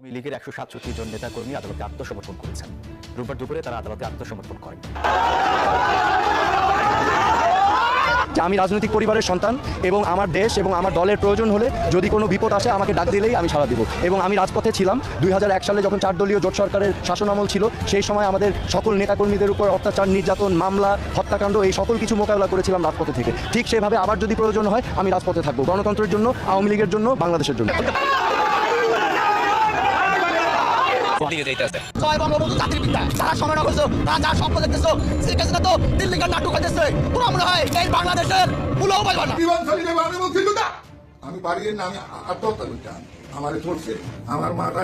আওয়ামী লীগের একশো সাতষট্টি জন নেতাকর্মী আদালতে আত্মসমর্পণ করেছেন। রোববার দুপুরে তারা আদালতে আত্মসমর্পণ করেন। আমি রাজনৈতিক পরিবারের সন্তান এবং আমার দেশ এবং আমার দলের প্রয়োজন হলে যদি কোনো বিপদ আসে আমাকে ডাক দিলেই আমি সাড়া দিব। এবং আমি রাজপথে ছিলাম। দুই হাজার এক সালে যখন চার দলীয় জোট সরকারের শাসনামল ছিল, সেই সময় আমাদের সকল নেতাকর্মীদের উপর অত্যাচার, নির্যাতন, মামলা, হত্যাকাণ্ড, এই সকল কিছু মোকাবেলা করেছিলাম রাজপথে থেকে। ঠিক সেভাবে আবার যদি প্রয়োজন হয়, আমি রাজপথে থাকব। গণতন্ত্রের জন্য, আওয়ামী লীগের জন্য, বাংলাদেশের জন্য। দিকে যাইতেছে। জয় বঙ্গবন্ধু জাতির পিতা যারা সময় করছ তারা যা স্বপ্ন দেখতেছো শেখ হাসিনা তো দিল্লিকার নাটক হইতেছে তোরা মনে হয় এই বাংলাদেশের মূলও পাইবা না বিমান বাড়ি না আমি পারি না আমি আত্মহত্যা করতাম আমার চলছে আমার মাথা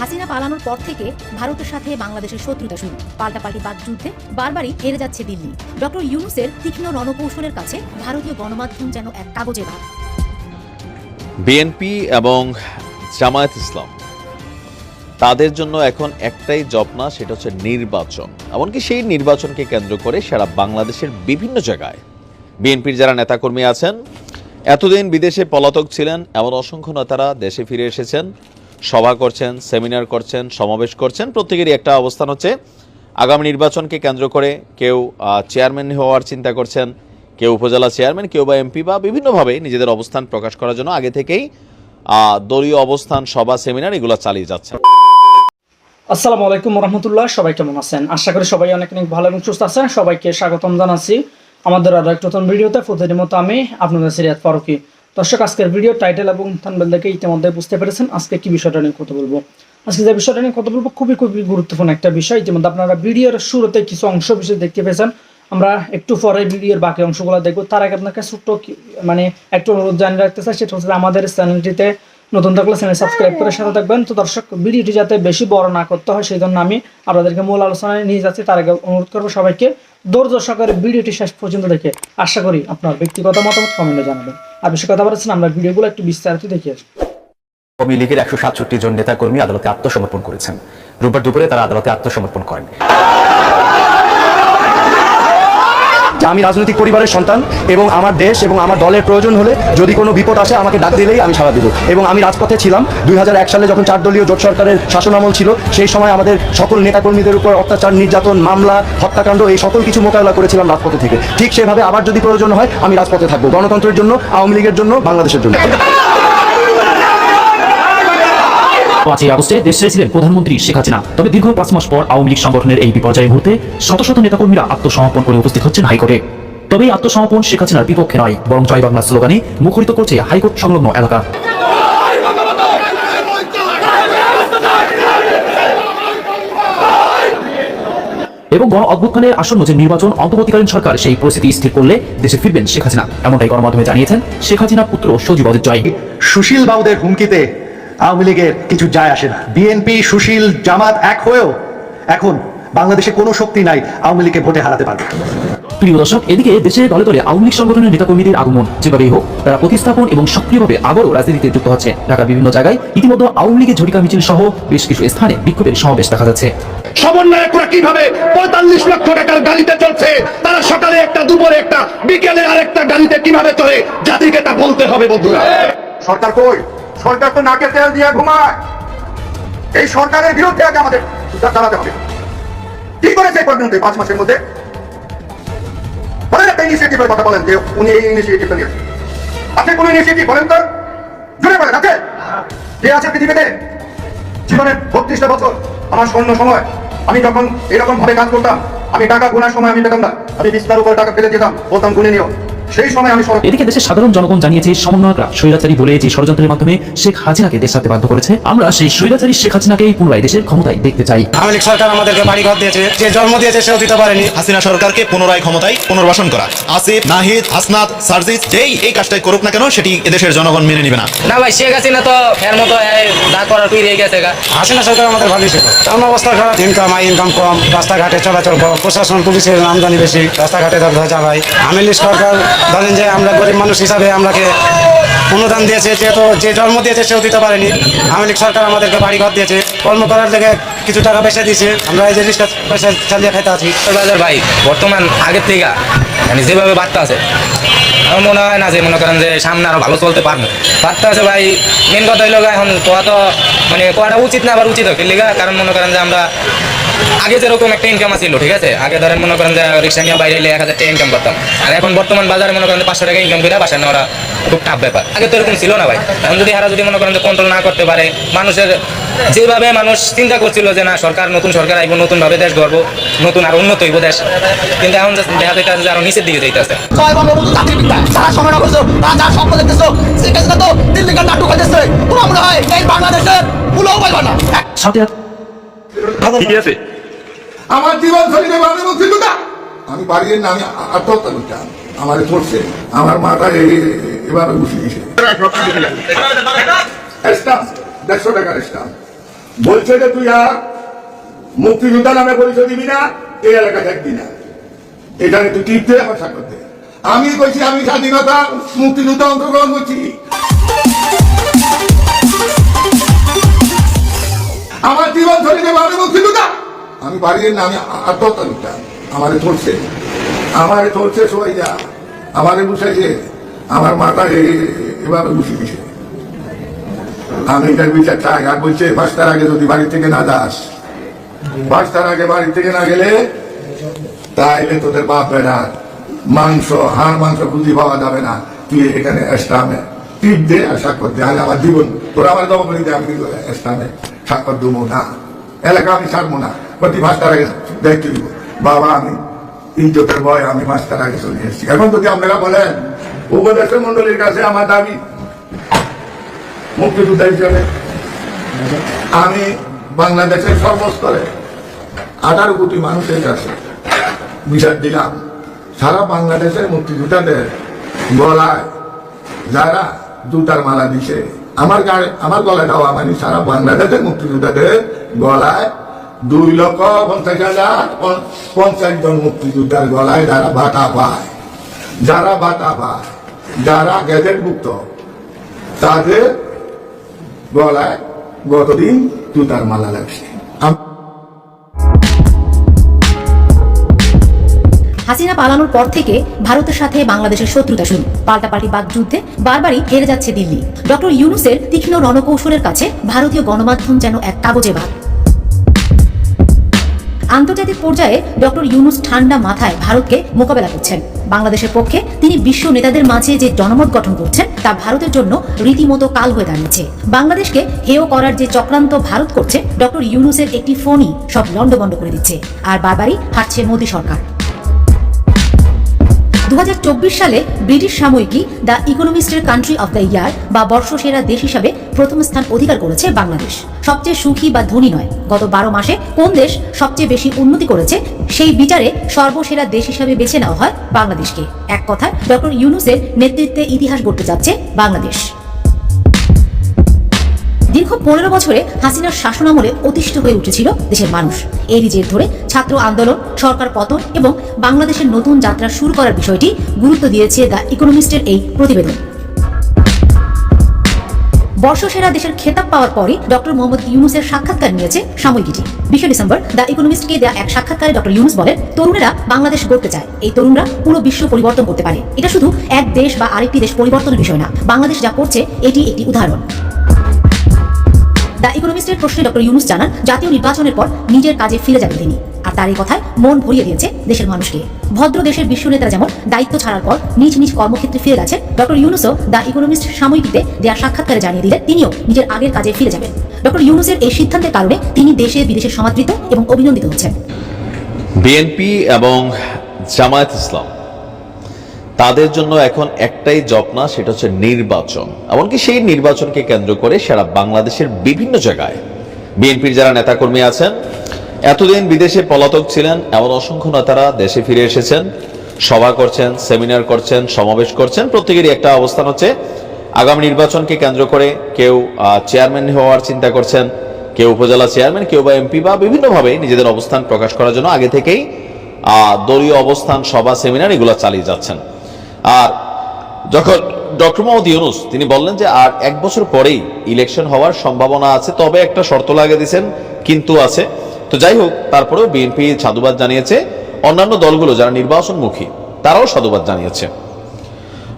হাসিনা পালানোর পর থেকে ভারতের সাথে বাংলাদেশের শত্রুতা শুরু। পাল্টাপাল্টি বাদ যুদ্ধে বারবারই হেরে যাচ্ছে দিল্লি। ডক্টর ইউনুসের তীক্ষ্ণ রণকৌশলের কাছে ভারতীয় গণমাধ্যম যেন এক কাগজে ভাত বিএনপি এবং জামায়াত ইসলাম, তাদের জন্য এখন একটাই জপনা সেটা হচ্ছে নির্বাচন। এমনকি সেই নির্বাচনকে কেন্দ্র করে সারা বাংলাদেশের বিভিন্ন জায়গায় বিএনপির যারা নেতাকর্মী আছেন, এতদিন বিদেশে পলাতক ছিলেন, এমন অসংখ্য নেতারা দেশে ফিরে এসেছেন, সভা করছেন, সেমিনার করছেন, সমাবেশ করছেন। প্রত্যেকেরই একটা অবস্থান হচ্ছে, আগামী নির্বাচনকে কেন্দ্র করে কেউ চেয়ারম্যান হওয়ার চিন্তা করছেন কেউ উপজেলা চেয়ারম্যান, কেউ বা এমপি বা বিভিন্নভাবে নিজেদের অবস্থান প্রকাশ করার জন্য আগে থেকেই দলীয় অবস্থান, সভা, সেমিনার এগুলো চালিয়ে যাচ্ছে। আসসালামু আলাইকুম রহমতুল্লাহ, সবাই কেমন আছেন? আশা করি সবাই অনেক অনেক ভালো এবং সুস্থ আছেন। সবাইকে স্বাগতম জানাচ্ছি আমাদের আরও একটা নতুন ভিডিওতে। প্রতিদিন মতো আমি আপনাদের সিরিয়াত ফারুকি। দর্শক, আজকের ভিডিও টাইটেল এবং থানবেল দেখে ইতিমধ্যে বুঝতে পেরেছেন। আজকে কি বিষয়টা নিয়ে কথা বলব। আজকে যে বিষয়টা নিয়ে কথা বলব, খুবই খুবই গুরুত্বপূর্ণ একটা বিষয়। ইতিমধ্যে আপনারা ভিডিওর শুরুতে কিছু অংশ বিষয় দেখতে পেয়েছেন। আমরা একটু পরে ভিডিওর বাকি অংশগুলো দেখব। তার আগে আপনাকে ছোট্ট মানে একটু অনুরোধ জানিয়ে রাখতে চাই, সেটা হচ্ছে আমাদের চ্যানেলটিতে নতুন থাকলে চ্যানেল সাবস্ক্রাইব করে সাথে থাকবেন। তো দর্শক, ভিডিওটি যাতে বেশি বড় না করতে হয়, সেই জন্য আমি আপনাদেরকে মূল আলোচনায় নিয়ে যাচ্ছি। তার আগে অনুরোধ করব সবাইকে ধৈর্য সহকারে ভিডিওটি শেষ পর্যন্ত দেখে আশা করি আপনার ব্যক্তিগত মতামত কমেন্টে জানাবেন। আর বেশি কথা বলেছেন আমরা ভিডিওগুলো একটু বিস্তারিত দেখে আসব আওয়ামী লীগের একশো সাতষট্টি জন নেতাকর্মী আদালতে আত্মসমর্পণ করেছেন। রোববার দুপুরে তারা আদালতে আত্মসমর্পণ করেন। আমি রাজনৈতিক পরিবারের সন্তান এবং আমার দেশ এবং আমার দলের প্রয়োজন হলে যদি কোনো বিপদ আসে আমাকে ডাক দিলেই আমি সাড়া দিব। এবং আমি রাজপথে ছিলাম। দুই হাজার এক সালে যখন চার দলীয় জোট সরকারের শাসনামল ছিল, সেই সময় আমাদের সকল নেতাকর্মীদের উপর অত্যাচার, নির্যাতন, মামলা, হত্যাকাণ্ড, এই সকল কিছু মোকাবেলা করেছিলাম রাজপথে থেকে। ঠিক সেভাবে আবার যদি প্রয়োজন হয়, আমি রাজপথে থাকব। গণতন্ত্রের জন্য, আওয়ামী লীগের জন্য, বাংলাদেশের জন্য। পাঁচই আগস্টে দেশ ছেড়েছিলেন প্রধানমন্ত্রী শেখ হাসিনা। তবে দীর্ঘ পাঁচ মাস পর আওয়ামী লীগ সংগঠনের এই বিপর্যয় মুহূর্তে শত শত নেতাকর্মীরা আত্মসমর্পণ করে উপস্থিত হচ্ছেন হাইকোর্টে। তবে এই আত্মসমর্পণ শেখ হাসিনার বিপক্ষে নয়, বরং জয় বাংলা স্লোগানে মুখরিত করছে হাইকোর্ট সংলগ্ন এলাকা। এবং গণ অভ্যুত্থানের আসন্ন যে নির্বাচন, অন্তর্বর্তীকালীন সরকার সেই পরিস্থিতি স্থির করলে দেশে ফিরবেন শেখ হাসিনা, এমনটাই গণমাধ্যমে জানিয়েছেন শেখ হাসিনার পুত্র সজীব অজিত জয়। সুশীল বাবুদের হুমকিতে আওয়ামী লীগের কিছু যায় আসে না। বিএনপি সুশীল জামাত এক হয়েও এখন বাংলাদেশে কোনো শক্তি নাই আওয়ামী লীগকে ভোটে হারাতে পারবে। প্রিয় দর্শক এদিকে দেশে দলে দলে আওয়ামী লীগ সংগঠনের নেতাকর্মীদের আগমন যেভাবেই হোক তারা প্রতিস্থাপন এবং সক্রিয়ভাবে আবারও রাজনীতিতে যুক্ত হচ্ছে। ঢাকার বিভিন্ন জায়গায় ইতিমধ্যে আওয়ামী লীগের ঝটিকা মিছিল সহ বেশ কিছু স্থানে বিক্ষোভের সমাবেশ দেখা যাচ্ছে। সমন্বয়করা কীভাবে পঁয়তাল্লিশ লক্ষ টাকার গাড়িতে চলছে তারা সকালে একটা দুপুরে একটা বিকেলে আরেকটা গাড়িতে কীভাবে চলে জাতিকে তা বলতে হবে বন্ধুরা। সরকার কই? সরকার তো নাকে তেল দিয়ে ঘুমায়। এই সরকারের বিরুদ্ধে আগে আমাদের তা- দাঁড়াতে হবে। কি করেছে এই পর্যন্ত পাঁচ মাসের মধ্যে? বলেন একটা ইনিশিয়েটিভের কথা বলেন যে উনি এই ইনিশিয়েটিভটা নিয়েছেন। আছে কোন ইনিশিয়েটিভ বলেন তো? জুড়ে বলেন, আছে? যে আছে পৃথিবীতে? জীবনের বত্রিশটা বছর, আমার স্বর্ণ সময়। আমি যখন এরকম ভাবে কাজ করতাম, আমি টাকা গোনার সময় আমি পেতাম না। আমি বিস্তার উপরে টাকা ফেলে দিতাম বলতাম, গুনে নিও। সেই সময় আমি এদিকে দেশের সাধারণ জনগণ জানিয়েছে সমন্বয়করা স্বৈরাচারী বলে যে ষড়যন্ত্রের মাধ্যমে শেখ হাসিনাকে দেশ ছাড়তে বাধ্য করেছে। আমরা সেই স্বৈরাচারী শেখ হাসিনাকেই পুনরায় দেশের ক্ষমতায় দেখতে চাই। আওয়ামী লীগ সরকার আমাদেরকে বাড়ি ঘর দিয়েছে যে জন্ম দিয়েছে সেও দিতে পারেনি। হাসিনা সরকারকে পুনরায় ক্ষমতায় পুনর্বাসন করা। আসিফ নাহিদ হাসনাত সার্জিস যেই এই কাজটাই করুক না কেন সেটি এদেশের জনগণ মেনে নিবে না। না ভাই শেখ হাসিনা তো ফের মতো না করার ফিরে গেছে হাসিনা সরকার আমাদের ভালোই ছিল তেমন অবস্থা খারাপ ইনকাম আই ইনকাম কম রাস্তাঘাটে চলাচল কম প্রশাসন পুলিশের আমদানি বেশি রাস্তাঘাটে দর ধরা আওয়ামী লীগ সরকার ধরেন যে আমরা গরিব মানুষ হিসাবে আমরাকে অনুদান দিয়েছে যেহেতু যে জন্ম দিয়েছে সেও দিতে পারেনি। আওয়ামী লীগ সরকার আমাদেরকে বাড়ি ঘর দিয়েছে। কর্ম করার লেগে কিছু টাকা পয়সা দিয়েছে। আমরা এই রিক্সা পয়সা চালিয়ে খাইতে আছি। ভাই, বর্তমান আগের থেকে মানে যেভাবে বাড়তে আছে, আমার মনে হয় না যে মনে করেন যে সামনে আরও ভালো চলতে পারবে। পারতে আছে ভাই মেন কথা হইল এখন কোয়া তো মানে কোয়াটা উচিত না, আবার উচিত লিগা, কারণ মনে করেন যে আমরা আগে যেরকম একটা ইনকাম ছিল ঠিক আছে? আগে ধরেন মনে করেন যে রিক্সা নিয়ে বাইরে এলে এক হাজার টাকা ইনকাম করতাম। আর এখন বর্তমান বাজারে মনে করেন পাঁচশো টাকা ইনকাম করে বাসায় নেওয়া খুব টাফ ব্যাপার। আগে তো এরকম ছিল না ভাই। এখন যদি হারা যদি মনে করেন যে কন্ট্রোল না করতে পারে মানুষের যেভাবে মানুষ চিন্তা করছিল যে না সরকার নতুন সরকার আইব নতুন ভাবে দেশ গড়বো নতুন আর উন্নত হইব দেশ। কিন্তু এখন যে দেখা যাইতেছে যে আরও নিচের দিকে যাইতেছে। সময় তারা যা স্বপ্ন দেখতেছো সেটা তো দিল্লিকার নাটক হইতেছে তোমার মনে হয় এই বাংলাদেশের ভুলেও পাইবা না? সাথে আমার জীবন শরীরে আমি আত্মহত্যা করতাম আমার পড়ছে আমার মাথা বসে স্টাম্প দেড়শো টাকার স্টাম্প। বলছে যে তুই আর মুক্তিযোদ্ধা নামে পরিচয় দিবি না এই এলাকা থাকবি না। এখানে তুই টিপতে আমার স্বাক্ষর দে। আমি কইছি আমি স্বাধীনতা মুক্তিযুদ্ধ অংশগ্রহণ করছি। আমার জীবন ধরিতে শরীরে ভাবে মুক্তিযোদ্ধা আমি না আমি আত্মহত্যা আমারে ধরছে। আমারে ধরছে সবাই যা আমারে বসাইছে আমার মাথা এভাবে বসে দিছে। আমি এটার বিচার চাই আর বলছে পাঁচটার আগে যদি বাড়ি থেকে না যাস। পাঁচটার আগে বাড়ি থেকে না গেলে তাইলে তোদের বাপ বেড়া। মাংস, হাড় মাংস খুঁজি পাওয়া যাবে না। তুই এখানে স্টামে টিপ দে দে আর আমার জীবন। তোরা আমার দম করে দে, আমি কিন্তু স্বাক্ষর দেবো না এলাকা আমি ছাড়বো না প্রতি পাঁচটার আগে দায়িত্ব দিব। বাবা, আমি ইজ্জতের ভয় আমি পাঁচটার আগে চলে এসেছি। এখন যদি আপনারা বলেন উপদেশের মন্ডলীর কাছে আমার দাবি, মুক্তিযোদ্ধা হিসেবে, আমি বাংলাদেশের সর্বস্তরে আঠারো কোটি মানুষের কাছে বিচার দিলাম। সারা বাংলাদেশের মুক্তিযোদ্ধাদের গলায় যারা জুতার মালা দিছে আমার গায়ে আমার গলায় দেওয়া মানে সারা বাংলাদেশের মুক্তিযোদ্ধাদের গলায় দুই লক্ষ পঞ্চাশ হাজার পঞ্চ- পঞ্চাশ জন মুক্তিযোদ্ধার গলায় যারা ভাতা পায়, যারা ভাতা পায়, যারা গ্যাজেটভুক্ত তাদের গলায় গতদিন জুতার মালা লাগছে। হাসিনা পালানোর পর থেকে ভারতের সাথে বাংলাদেশের শত্রুতা শুরু। পাল্টাপাল্টি বাক যুদ্ধে বারবারই হেরে যাচ্ছে দিল্লি। ডক্টর ইউনুসের তীক্ষ্ণ রণকৌশলের কাছে ভারতীয় গণমাধ্যম যেন এক কাগজে ভাগ আন্তর্জাতিক পর্যায়ে ডক্টর ইউনুস ঠান্ডা মাথায় ভারতকে মোকাবেলা করছেন। বাংলাদেশের পক্ষে তিনি বিশ্ব নেতাদের মাঝে যে জনমত গঠন করছেন, তা ভারতের জন্য রীতিমতো কাল হয়ে দাঁড়িয়েছে। বাংলাদেশকে হেয় করার যে চক্রান্ত ভারত করছে, ডক্টর ইউনুসের একটি ফোনই সব লন্ডভন্ড করে দিচ্ছে। আর বারবারই হারছে মোদী সরকার। দুহাজার চব্বিশ সালে ব্রিটিশ সাময়িকী দ্য ইকোনমিস্টের কান্ট্রি অফ দ্য ইয়ার বা বর্ষসেরা দেশ হিসাবে প্রথম স্থান অধিকার করেছে বাংলাদেশ। সবচেয়ে সুখী বা ধনী নয়। গত বারো মাসে কোন দেশ সবচেয়ে বেশি উন্নতি করেছে, সেই বিচারে সর্বসেরা দেশ হিসাবে বেছে নেওয়া হয় বাংলাদেশকে। এক কথায়, ডক্টর ইউনুসের নেতৃত্বে ইতিহাস গড়তে যাচ্ছে বাংলাদেশ। দীর্ঘ পনেরো বছরে হাসিনার শাসনামলে অতিষ্ঠ হয়ে উঠেছিল দেশের মানুষ। এরই জের ধরে ছাত্র আন্দোলন, সরকার পতন এবং বাংলাদেশের নতুন যাত্রা শুরু করার বিষয়টি গুরুত্ব দিয়েছে দ্য ইকোনমিস্টের এই প্রতিবেদন। বর্ষসেরা দেশের খেতাব পাওয়ার পরই ডক্টর মোহাম্মদ ইউনুসের সাক্ষাৎকার নিয়েছে সাময়িকীটি বিশে ডিসেম্বর দ্য ইকোনমিস্টকে দেওয়া এক সাক্ষাৎকারে ডক্টর ইউনুস বলেন, তরুণেরা বাংলাদেশ গড়তে চায়। এই তরুণরা পুরো বিশ্ব পরিবর্তন করতে পারে। এটা শুধু এক দেশ বা আরেকটি দেশ পরিবর্তনের বিষয় না। বাংলাদেশ যা করছে, এটি একটি উদাহরণ। দ্য ইকোনমিস্টের প্রশ্নে ডক্টর ইউনুস জানান, জাতীয় নির্বাচনের পর নিজের কাজে ফিরে যাবেন তিনি। আর তার এই কথায় মন ভরিয়ে দিয়েছে দেশের মানুষকে। ভদ্র দেশের বিশ্ব নেতারা যেমন দায়িত্ব ছাড়ার পর নিজ নিজ কর্মক্ষেত্রে ফিরে গেছেন ডক্টর ইউনুসও দ্য ইকোনমিস্ট সাময়িকীতে দেওয়া সাক্ষাৎকারে জানিয়ে দিলেন, তিনিও নিজের আগের কাজে ফিরে যাবেন। ডক্টর ইউনুসের এই সিদ্ধান্তের কারণে তিনি দেশে বিদেশে সমাদৃত এবং অভিনন্দিত হচ্ছেন। বিএনপি এবং জামায়াত ইসলাম তাদের জন্য এখন একটাই জপনা সেটা হচ্ছে নির্বাচন। এমনকি সেই নির্বাচনকে কেন্দ্র করে সারা বাংলাদেশের বিভিন্ন জায়গায় বিএনপির যারা নেতাকর্মী আছেন, এতদিন বিদেশে পলাতক ছিলেন, এমন অসংখ্য নেতারা দেশে ফিরে এসেছেন, সভা করছেন সেমিনার করছেন, সমাবেশ করছেন, প্রত্যেকেরই একটা অবস্থান হচ্ছে, আগামী নির্বাচনকে কেন্দ্র করে কেউ চেয়ারম্যান হওয়ার চিন্তা করছেন, কেউ উপজেলা চেয়ারম্যান কেউ বা এমপি বা বিভিন্নভাবে নিজেদের অবস্থান প্রকাশ করার জন্য আগে থেকেই দলীয় অবস্থান, সভা সেমিনার এগুলো চালিয়ে যাচ্ছেন। আর যখন ডক্টর মোহাম্মদ ইউনুস, তিনি বললেন যে আর এক বছর পরেই ইলেকশন হওয়ার সম্ভাবনা আছে, তবে একটা শর্ত লাগিয়ে দিয়েছেন, কিন্তু আছে। তো যাই হোক, তারপরেও বিএনপি সাধুবাদ জানিয়েছে। অন্যান্য দলগুলো যারা নির্বাচনমুখী, তারাও সাধুবাদ জানিয়েছে।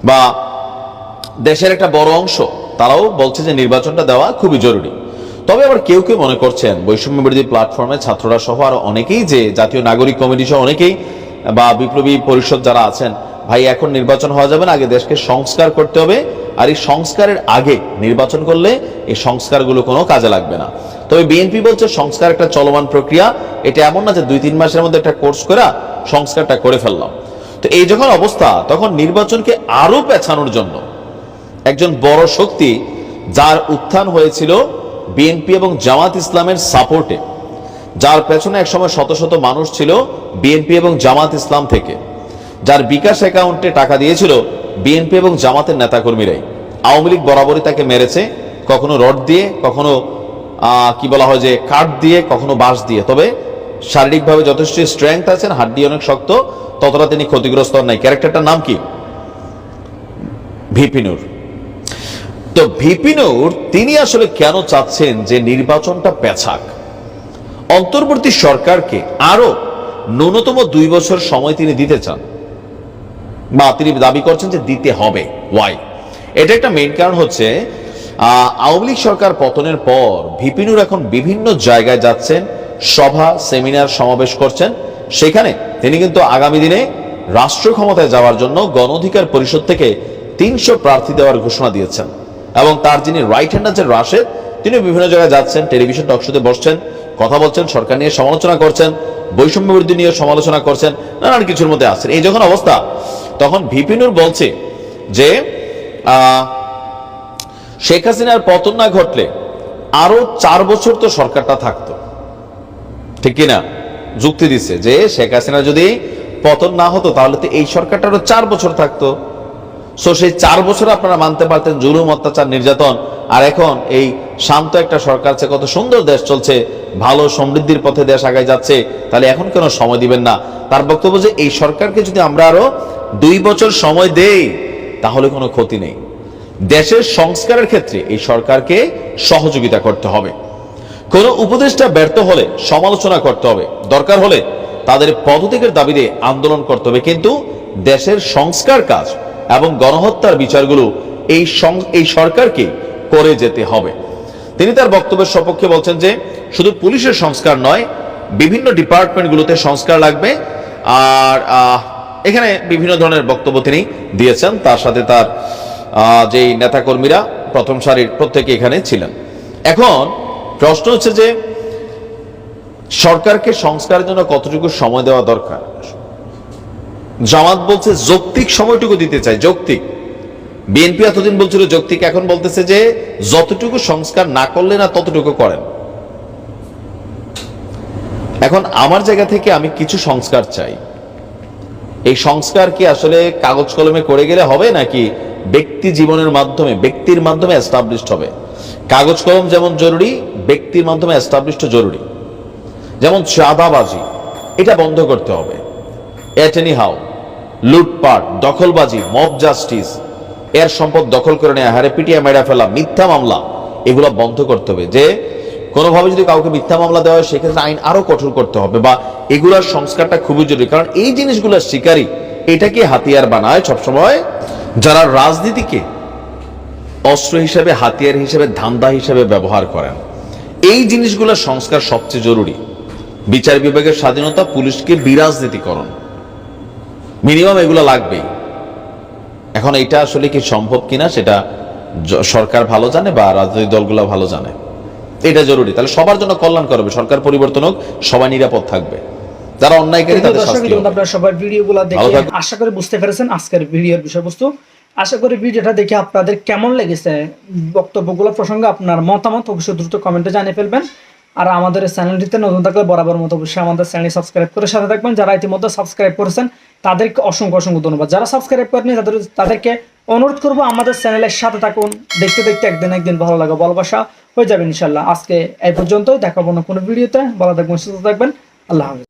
বা দেশের একটা বড় অংশ, তারাও বলছে যে নির্বাচনটা দেওয়া খুবই জরুরি। তবে আবার কেউ কেউ মনে করছেন, বৈষম্য বিরোধী প্ল্যাটফর্মে ছাত্ররা সহ আর অনেকেই যে জাতীয় নাগরিক কমিটি সহ অনেকেই বা বিপ্লবী পরিষদ যারা আছেন ভাই, এখন নির্বাচন হওয়া যাবে না, আগে দেশকে সংস্কার করতে হবে। আর এই সংস্কারের আগে নির্বাচন করলে এই সংস্কারগুলো কোনো কাজে লাগবে না। তবে বিএনপি বলছে সংস্কার একটা চলমান প্রক্রিয়া। এটা এমন না যে দুই, তিন মাসের মধ্যে একটা কোর্স করে সংস্কারটা করে ফেললাম। তো এই যখন অবস্থা, তখন নির্বাচনকে আরও পেছানোর জন্য একজন বড় শক্তি যার উত্থান হয়েছিল বিএনপি এবং জামাত ইসলামের সাপোর্টে, যার পেছনে একসময় শত শত মানুষ ছিল বিএনপি এবং জামাত ইসলাম থেকে। যার বিকাশ অ্যাকাউন্টে টাকা দিয়েছিল বিএনপি এবং জামাতের নেতাকর্মীরাই। আওয়ামী লীগ বরাবরই তাকে মেরেছে, কখনো রড দিয়ে, কখনো কি বলা হয় যে, কাঠ দিয়ে, কখনো বাঁশ দিয়ে। তবে শারীরিকভাবে যথেষ্ট স্ট্রেংথ আছেন, হাড্ডি অনেক শক্ত, ততটা তিনি ক্ষতিগ্রস্ত নাই। ক্যারেক্টারটার নাম কি? ভিপিনুর তো ভিপিনুর তিনি আসলে কেন চাচ্ছেন যে নির্বাচনটা পেছাক? অন্তর্বর্তী সরকারকে আরও ন্যূনতম দুই বছর সময় তিনি দিতে চান। বা তিনি দাবি করছেন যে দিতে হবে। ওয়াই এটা একটা মেইন কারণ হচ্ছে আওয়ামী লীগ সরকার পতনের পর ভিপিনুর এখন বিভিন্ন জায়গায় যাচ্ছেন, সভা সেমিনার সমাবেশ করছেন। সেখানে তিনি কিন্তু আগামী দিনে রাষ্ট্র ক্ষমতায় যাওয়ার জন্য গণ অধিকার পরিষদ থেকে তিনশো প্রার্থী দেওয়ার ঘোষণা দিয়েছেন। এবং তার যিনি রাইট হ্যান্ড আছেন রাশেদ, তিনি বিভিন্ন জায়গায় যাচ্ছেন, টেলিভিশন টকশোতে বসছেন, কথা বলছেন, সরকার নিয়ে সমালোচনা করছেন, বৈষম্য বিরোধী নিয়ে সমালোচনা করছেন, নানান কিছুর মধ্যে আছেন। এই যখন অবস্থা তখন ভিপিনুর বলছে যে শেখ হাসিনার পতন না ঘটলে আরও চার বছর তো সরকারটা থাকতো। ঠিক কিনা? যুক্তি দিচ্ছে যে, শেখ হাসিনা যদি পতন না হতো, তাহলে তো এই সরকারটা আরও চার বছর থাকতো। সো সেই চার বছর আপনারা মানতে পারতেন জুলুম, অত্যাচার, নির্যাতন আর এখন এই শান্ত একটা সরকার আছে, কত সুন্দর দেশ চলছে, ভালো সমৃদ্ধির পথে দেশ আগায় যাচ্ছে, তাহলে এখন কেন সময় দিবেন না? তার বক্তব্য যে এই সরকারকে যদি আমরা আরও দুই বছর সময় দেই, তাহলে কোনো ক্ষতি নেই। দেশের সংস্কারের ক্ষেত্রে এই সরকারকে সহযোগিতা করতে হবে। কোন উপদেষ্টা ব্যর্থ হলে সমালোচনা করতে হবে। দরকার হলে তাদের পদত্যাগের দাবিতে আন্দোলন করতে হবে। কিন্তু দেশের সংস্কার কাজ এবং গণহত্যার বিচারগুলো এই এই সরকারকে করে যেতে হবে। তিনি তার বক্তব্যের সপক্ষে বলছেন যে, শুধু পুলিশের সংস্কার নয়, বিভিন্ন ডিপার্টমেন্টগুলোতে সংস্কার লাগবে। আর এখানে বিভিন্ন ধরনের বক্তব্য তিনি দিয়েছেন। তার সাথে তার যেই নেতাকর্মীরা প্রথম সারির প্রত্যেকে এখানে ছিলেন। এখন প্রশ্ন হচ্ছে যে, সরকারকে সংস্কারের জন্য কতটুকু সময় দেওয়া দরকার? জামাত বলছে যৌক্তিক সময়টুকু দিতে চাই যৌক্তিক। বিএনপি এতদিন বলছিল, যৌক্তিক এখন বলতেছে যে, যতটুকু সংস্কার না করলে না ততটুকু করেন। এখন আমার জায়গা থেকে আমি কিছু সংস্কার চাই। এই সংস্কার কি আসলে কাগজ কলমে করে গেলে হবে, নাকি ব্যক্তি জীবনের মাধ্যমে, ব্যক্তির মাধ্যমে এস্টাবলিশড হবে? কাগজ কলম যেমন জরুরি, ব্যক্তির মাধ্যমে এস্টাবলিশড জরুরি। যেমন চাঁদাবাজি, এটা বন্ধ করতে হবে। এট এনি হাউ লুটপাট, দখলবাজি মব জাস্টিস এর সম্পদ দখল করে নেওয়া হারে পিটিয়ে মেরা ফেলা, মিথ্যা মামলা, এগুলো বন্ধ করতে হবে। যে কোনোভাবে যদি কাউকে মিথ্যা মামলা দেওয়া হয়, সেক্ষেত্রে আইন আরও কঠোর করতে হবে বা এগুলার সংস্কারটা খুবই জরুরি। কারণ এই জিনিসগুলোর শিকারী এটাকে হাতিয়ার বানায় সবসময় যারা রাজনীতিকে অস্ত্র হিসেবে, হাতিয়ার হিসেবে, ধান্দা হিসেবে ব্যবহার করেন। এই জিনিসগুলোর সংস্কার সবচেয়ে জরুরি। বিচার বিভাগের স্বাধীনতা, পুলিশকে বিরাজনীতিকরণ। মিনিমাম এগুলো লাগবেই। এখন এটা আসলে কি সম্ভব কিনা সেটা সরকার ভালো জানে বা রাজনৈতিক দলগুলো ভালো জানে? এটা জরুরি। তাহলে সবার জন্য কল্যাণ করবে সরকার পরিবর্তন হোক সবাই নিরাপদ থাকবে। যারা অন্যায়কারী তাদের শাস্তি হোক। আপনারা সবাই ভিডিওগুলো দেখে আশা করি বুঝতে পেরেছেন আজকের ভিডিওর বিষয়বস্তু। আশা করি ভিডিওটা দেখে আপনাদের কেমন লেগেছে বক্তব্যগুলো প্রসঙ্গে আপনার মতামত অবশ্যই দ্রুত কমেন্টে জানিয়ে ফেলবেন। আর আমাদের চ্যানেলটিতে নতুন থাকলে বরাবর মতো অবশ্যই আমাদের চ্যানেল সাবস্ক্রাইব করে সাথে থাকবেন। যারা ইতিমধ্যে সাবস্ক্রাইব করেছেন, তাদেরকে অসংখ্য অসংখ্য ধন্যবাদ। যারা সাবস্ক্রাইব করেনি তাদের তাদেরকে অনুরোধ করব আমাদের চ্যানেলের সাথে থাকুন। দেখতে দেখতে একদিন একদিন ভালো লাগা, ভালোবাসা হয়ে যাবে ইনশাল্লাহ আজকে এই পর্যন্তই। দেখাবো না কোনো ভিডিওতে। ভালো থাকবেন, সুস্থ থাকবেন। আল্লাহ হাফিজ।